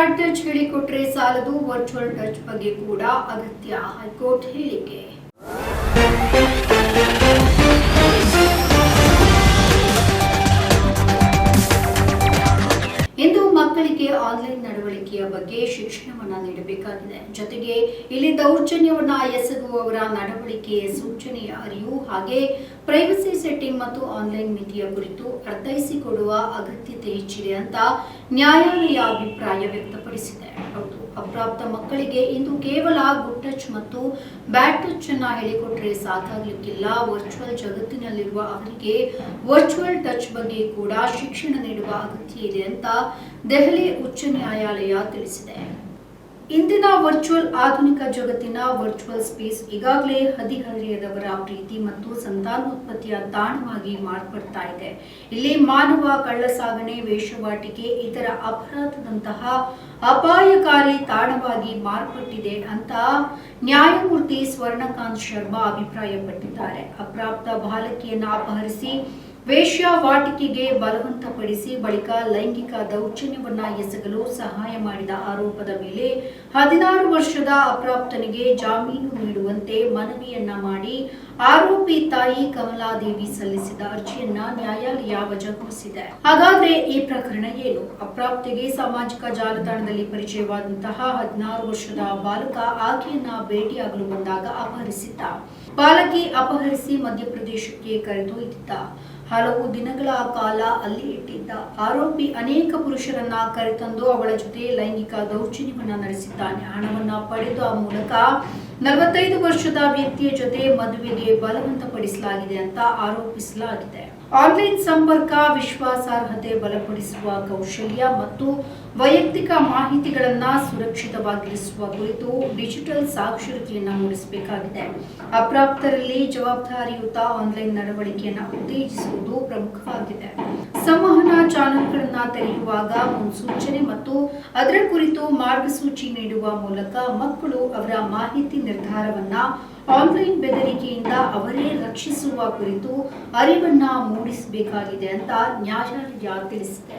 ಬ್ಯಾಡ್ touch ಹೇಳಿಕೊಟ್ರೆ ಸಾಲದು virtual touch ಬಗ್ಗೆ ಕೂಡ ಅಗತ್ಯ ಹೈಕೋರ್ಟ್ ಹೇಳಿಕೆ. ಮಕ್ಕಳಿಗೆ ಆನ್ಲೈನ್ ನಡವಳಿಕೆಯ ಬಗ್ಗೆ ಶಿಕ್ಷಣವನ್ನ ನೀಡಬೇಕಾಗಿದೆ. ಜೊತೆಗೆ ಇಲ್ಲಿ ದೌರ್ಜನ್ಯವನ್ನ ಎಸಗುವವರ ನಡವಳಿಕೆಯ ಸೂಚನೆ ಅರಿವು ಹಾಗೆ ಪ್ರೈವಸಿ ಸೆಟ್ಟಿಂಗ್ ಮತ್ತು ಆನ್ಲೈನ್ ಮಿತಿಯ ಕುರಿತು ಅರ್ಥೈಸಿಕೊಡುವ ಅಗತ್ಯತೆ ಹೆಚ್ಚಿದೆ ಅಂತ ನ್ಯಾಯಾಲಯ ಅಭಿಪ್ರಾಯ ವ್ಯಕ್ತಪಡಿಸಿದೆ. ಹೌದು. ಅಪ್ರಾಪ್ತ ಮಕ್ಕಳಿಗೆ ಇಂದು ಕೇವಲ ಗುಡ್ ಟಚ್ ಮತ್ತು ಬ್ಯಾಡ್ ಟಚ್ ಅನ್ನ ಹೇಳಿಕೊಟ್ರೆ ಸಾಕಾಗ್ಲಿಕ್ಕಿಲ್ಲ. ವರ್ಚುವಲ್ ಜಗತ್ತಿನಲ್ಲಿರುವ ಅವರಿಗೆ ವರ್ಚುವಲ್ ಟಚ್ ಬಗ್ಗೆ ಕೂಡ ಶಿಕ್ಷಣ ನೀಡುವ ಅಗತ್ಯ ಇದೆ ಅಂತ ದೆಹಲಿ ಉಚ್ಚ ನ್ಯಾಯಾಲಯ ತಿಳಿಸಿದೆ. ಇಂದಿನ ವರ್ಚುವಲ್ ಆಧುನಿಕ ಜಗತ್ತಿನ ವರ್ಚುವಲ್ ಸ್ಪೇಸ್ ಈಗಾಗಲೇ ಹದಿಹರೆಯದವರ ಪ್ರೀತಿ ಮತ್ತು ಸಂತಾನೋತ್ಪತ್ತಿಯ ತಾಣವಾಗಿ ಮಾರ್ಪಡ್ತಾ ಇದೆ. ಇಲ್ಲಿ ಮಾನವ ಕಳ್ಳಸಾಗಣೆ, ವೇಷವಾಟಿಕೆ, ಇತರ ಅಪರಾಧದಂತಹ ಅಪಾಯಕಾರಿ ತಾಣವಾಗಿ ಮಾರ್ಪಟ್ಟಿದೆ ಅಂತ ನ್ಯಾಯಮೂರ್ತಿ ಸ್ವರ್ಣಕಾಂತ್ ಶರ್ಮಾ ಅಭಿಪ್ರಾಯಪಟ್ಟಿದ್ದಾರೆ. ಅಪ್ರಾಪ್ತ ಬಾಲಕಿಯನ್ನ ಅಪಹರಿಸಿ ವೇಶ್ಯಾವಾಟಿಕೆಗೆ ಬಲವಂತಪಡಿಸಿ ಬಳಿಕ ಲೈಂಗಿಕ ದೌರ್ಜನ್ಯವನ್ನ ಎಸಗಲು ಸಹಾಯ ಮಾಡಿದ ಆರೋಪದ ಮೇಲೆ ಹದಿನಾರು ವರ್ಷದ ಅಪ್ರಾಪ್ತನಿಗೆ ಜಾಮೀನು ನೀಡುವಂತೆ ಮನವಿಯನ್ನ ಮಾಡಿ ಆರೋಪಿ ತಾಯಿ ಕಮಲಾದೇವಿ ಸಲ್ಲಿಸಿದ ಅರ್ಜಿಯನ್ನ ನ್ಯಾಯಾಲಯ ವಜಾಗೊಳಿಸಿದೆ. ಹಾಗಾದ್ರೆ ಈ ಪ್ರಕರಣ ಏನು? ಅಪ್ರಾಪ್ತಿಗೆ ಸಾಮಾಜಿಕ ಜಾಲತಾಣದಲ್ಲಿ ಪರಿಚಯವಾದಂತಹ ಹದಿನಾರು ವರ್ಷದ ಬಾಲಕ ಆಕೆಯನ್ನ ಭೇಟಿಯಾಗಲು ಬಂದಾಗ ಅಪಹರಿಸಿದ್ದ. ಬಾಲಕಿ ಅಪಹರಿಸಿ ಮಧ್ಯಪ್ರದೇಶಕ್ಕೆ ಕರೆದೊಯ್ದಿದ್ದ ಹಲವು ದಿನಗಳ ಕಾಲ ಅಲ್ಲಿ ಇಟ್ಟಿದ್ದ. ಆರೋಪಿ ಅನೇಕ ಪುರುಷರನ್ನ ಕರೆತಂದು ಅವಳ ಜೊತೆ ಲೈಂಗಿಕ ದೌರ್ಜನ್ಯವನ್ನ ನಡೆಸಿದ್ದಾನೆ. ಹಣವನ್ನ ಪಡೆದು ಆ ಮೂಲಕ ನಲವತ್ತೈದು ವರ್ಷದ ವ್ಯಕ್ತಿಯ ಜೊತೆ ಮದುವೆಗೆ ಬಲವಂತಪಡಿಸಲಾಗಿದೆ ಅಂತ ಆರೋಪಿಸಲಾಗಿದೆ. ಆನ್ಲೈನ್ ಸಂಪರ್ಕ, ವಿಶ್ವಾಸಾರ್ಹತೆ ಬಲಪಡಿಸುವ ಕೌಶಲ್ಯ ಮತ್ತು ವೈಯಕ್ತಿಕ ಮಾಹಿತಿಗಳನ್ನ ಸುರಕ್ಷಿತವಾಗಿರಿಸುವ ಕುರಿತು ಡಿಜಿಟಲ್ ಸಾಕ್ಷರತೆಯನ್ನ ಮೂಡಿಸಬೇಕಾಗಿದೆ. ಅಪ್ರಾಪ್ತರಲ್ಲಿ ಜವಾಬ್ದಾರಿಯುತ ಆನ್ಲೈನ್ ನಡವಳಿಕೆಯನ್ನ ಉತ್ತೇಜಿಸುವುದು ಪ್ರಮುಖವಾಗಿದೆ. ಸಂವಹನ ಚಾನಲ್ಗಳನ್ನ ತೆರೆಯುವಾಗ ಮುನ್ಸೂಚನೆ ಮತ್ತು ಅದರ ಕುರಿತು ಮಾರ್ಗಸೂಚಿ ನೀಡುವ ಮೂಲಕ ಮಕ್ಕಳು ಅವರ ಮಾಹಿತಿ ನಿರ್ಧಾರವನ್ನ ಆನ್ಲೈನ್ ಬೆದರಿಕೆಯಿಂದ ಅವರೇ ರಕ್ಷಿಸುವ ಕುರಿತು ಅರಿವನ್ನ ಮೂಡಿಸಬೇಕಾಗಿದೆ ಅಂತ ನ್ಯಾಯಾಲಯ ತಿಳಿಸಿದೆ.